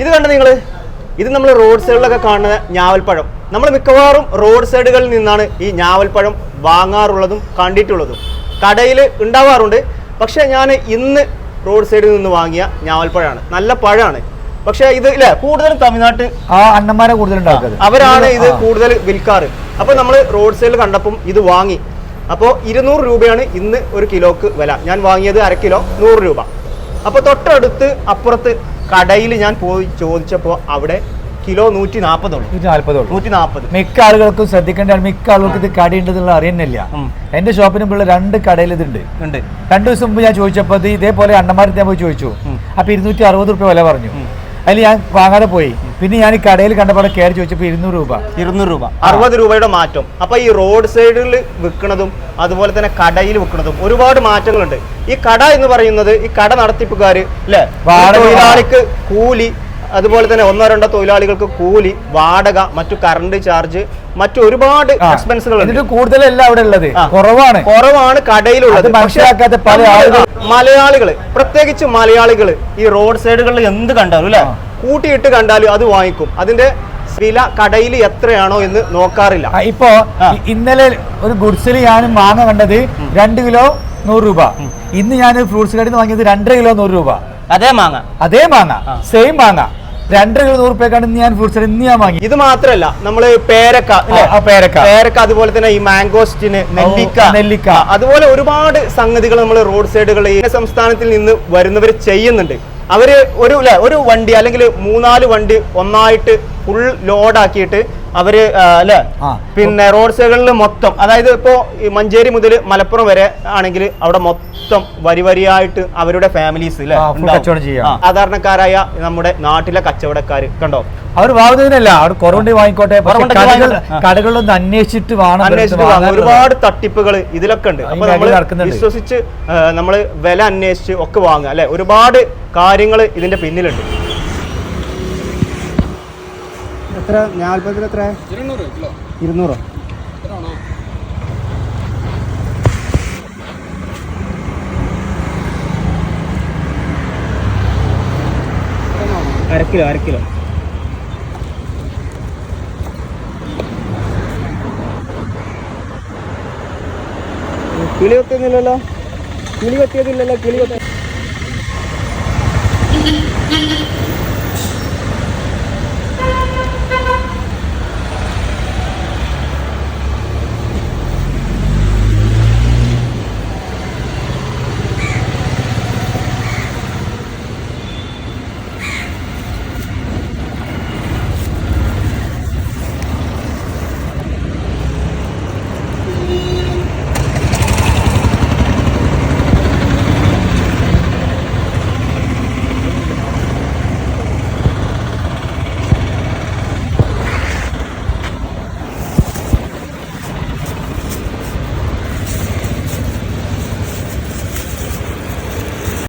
ഇത് കണ്ട നിങ്ങൾ ഇത് നമ്മൾ റോഡ് സൈഡിലൊക്കെ കാണുന്ന ഞാവൽപ്പഴം. നമ്മൾ മിക്കവാറും റോഡ് സൈഡുകളിൽ നിന്നാണ് ഈ ഞാവൽപ്പഴം വാങ്ങാറുള്ളതും കണ്ടിട്ടുള്ളതും. കടയിൽ ഉണ്ടാവാറുണ്ട്. പക്ഷേ ഞാൻ ഇന്ന് റോഡ് സൈഡിൽ നിന്ന് വാങ്ങിയ ഞാവൽപ്പഴമാണ് നല്ല പഴമാണ് പക്ഷേ ഇത് ഇല്ലേ കൂടുതലും തമിഴ്നാട്ട് ആ അണ്ണന്മാരെ കൂടുതൽ അവരാണ് ഇത്. കൂടുതൽ വിൽക്കാറ്. അപ്പോൾ നമ്മൾ റോഡ് സൈഡിൽ കണ്ടപ്പം ഇത് വാങ്ങി. അപ്പോൾ ഇരുന്നൂറ് രൂപയാണ് ഇന്ന് ഒരു കിലോക്ക് വില. ഞാൻ വാങ്ങിയത് അര കിലോ നൂറ് രൂപ. അപ്പോൾ തൊട്ടടുത്ത് അപ്പുറത്ത് കടയിൽ ഞാൻ പോയി ചോദിച്ചപ്പോൾ അവിടെ കിലോ നൂറ്റി നാൽപ്പതുള്ളൂ നൂറ്റി നാല്പതോളം നൂറ്റി നാൽപ്പത് മിക്ക ആളുകൾക്കും ശ്രദ്ധിക്കേണ്ട മിക്ക ആളുകൾക്ക് ഇത് കടി ഉണ്ടെന്നുള്ള അറിയുന്നില്ല എന്റെ ഷോപ്പിന് മുമ്പുള്ള രണ്ട് കടയിൽ ഇതുണ്ട്. ഉണ്ട്. രണ്ടു ദിവസം മുമ്പ് ഞാൻ ചോദിച്ചപ്പോൾ ഇത് ഇതേപോലെ അണ്ണമാരി ഞാൻ പോയി ചോദിച്ചു. അപ്പൊ ഇരുന്നൂറ്റി അറുപത് റുപ്യ വില പറഞ്ഞു. അതിൽ ഞാൻ വാങ്ങാതെ പോയി. പിന്നെ ഞാൻ ഈ കടയിൽ കണ്ടപ്പോൾ കയറി ചോദിച്ചപ്പോൾ ഇരുന്നൂറ് രൂപ. ഇരുന്നൂറ് രൂപ. അറുപത് രൂപയുടെ മാറ്റം. അപ്പൊ ഈ റോഡ് സൈഡിൽ വിൽക്കുന്നതും അതുപോലെ തന്നെ കടയിൽ വിൽക്കുന്നതും ഒരുപാട് മാറ്റങ്ങളുണ്ട്. ഈ കട എന്ന് പറയുന്നത് ഈ കട നടത്തിപ്പുകാർ അല്ലെ തൊഴിലാളിക്ക് കൂലി അതുപോലെ തന്നെ ഒന്നോ രണ്ടോ തൊഴിലാളികൾക്ക് കൂലി വാടക മറ്റു കറണ്ട് ചാർജ് മറ്റു ഒരുപാട്. എക്സ്പെൻസുകൾ കൂടുതലല്ല അവിടെ ഉള്ളത്. കുറവാണ്. കുറവാണ് കടയിലുള്ളത്. മനസ്സിലാക്കാത്ത പല ആളുകൾ- മലയാളികൾ പ്രത്യേകിച്ച് മലയാളികൾ ഈ റോഡ് സൈഡുകളിൽ എന്ത് കണ്ടാലും അല്ലെ. കൂട്ടിയിട്ട് കണ്ടാലും അത് വാങ്ങിക്കും. അതിന്റെ വില കടയിൽ എത്രയാണോ എന്ന് നോക്കാറില്ല. ഇപ്പോ ഇന്നലെ ഒരു ഗുഡ്സിൽ ഞാൻ മാങ്ങ കണ്ടത് രണ്ട് കിലോ നൂറ് രൂപ. ഇന്ന് ഞാൻ ഫ്രൂട്ട്സ് കടയിൽ നിന്ന് വാങ്ങിയത് രണ്ടര കിലോ നൂറ് രൂപ. അതേ മാങ്ങ. അതേ മാങ്ങ. സെയിം മാങ്ങ. രണ്ടര കിലോ നൂറ് രൂപയ്ക്കാണ് ഇന്ന് ഞാൻ ഫ്രൂട്ട്സ് ഇന്ന് ഞാൻ വാങ്ങി ഇത് മാത്രല്ല നമ്മൾ പേരക്ക പേരക്ക. പേരക്ക അതുപോലെ തന്നെ ഈ മാംഗോസ്റ്റിന് നെല്ലിക്ക നെല്ലിക്ക. അതുപോലെ ഒരുപാട് സംഗതികൾ നമ്മൾ റോഡ് സൈഡുകളിൽ ഈ സംസ്ഥാനത്തിൽ നിന്ന് വരുന്നവർ ചെയ്യുന്നുണ്ട് അവർ ഒരു ഒരു വണ്ടി അല്ലെങ്കിൽ മൂന്നാൽ വണ്ടി ഒന്നായിട്ട് ഫുൾ ലോഡാക്കിയിട്ട് അവർ അല്ലെ? പിന്നെ റോഡ് സൈഡുകളിൽ മൊത്തം അതായത് ഇപ്പോ മഞ്ചേരി മുതൽ മലപ്പുറം വരെ ആണെങ്കിൽ അവിടെ മൊത്തം വരി വരിയായിട്ട് അവരുടെ ഫാമിലീസ് അല്ലേ സാധാരണക്കാരായ നമ്മുടെ നാട്ടിലെ കച്ചവടക്കാർ കണ്ടോ? അവർ വാങ്ങുന്നതിനല്ല അവർ കുറവുണ്ടി വാങ്ങിക്കോട്ടെ. കടകളിലൊന്ന് അന്വേഷിച്ചിട്ട്. ഒരുപാട് തട്ടിപ്പുകൾ ഇതിലൊക്കെ ഉണ്ട്. അപ്പൊ നമ്മൾ വിശ്വസിച്ച് നമ്മൾ വില അന്വേഷിച്ച് ഒക്കെ വാങ്ങുക അല്ലെ? ഒരുപാട് കാര്യങ്ങൾ ഇതിന്റെ പിന്നിലുണ്ട്. എത്ര? ഞാൽപ്പത്തിൽ എത്ര? ഇരുന്നൂറോ അരക്കിലോ അരക്കിലോ കിളി കൊത്തുന്നില്ലല്ലോ കിളി കൊത്തിയതില്ലല്ലോ കിളി കൊത്ത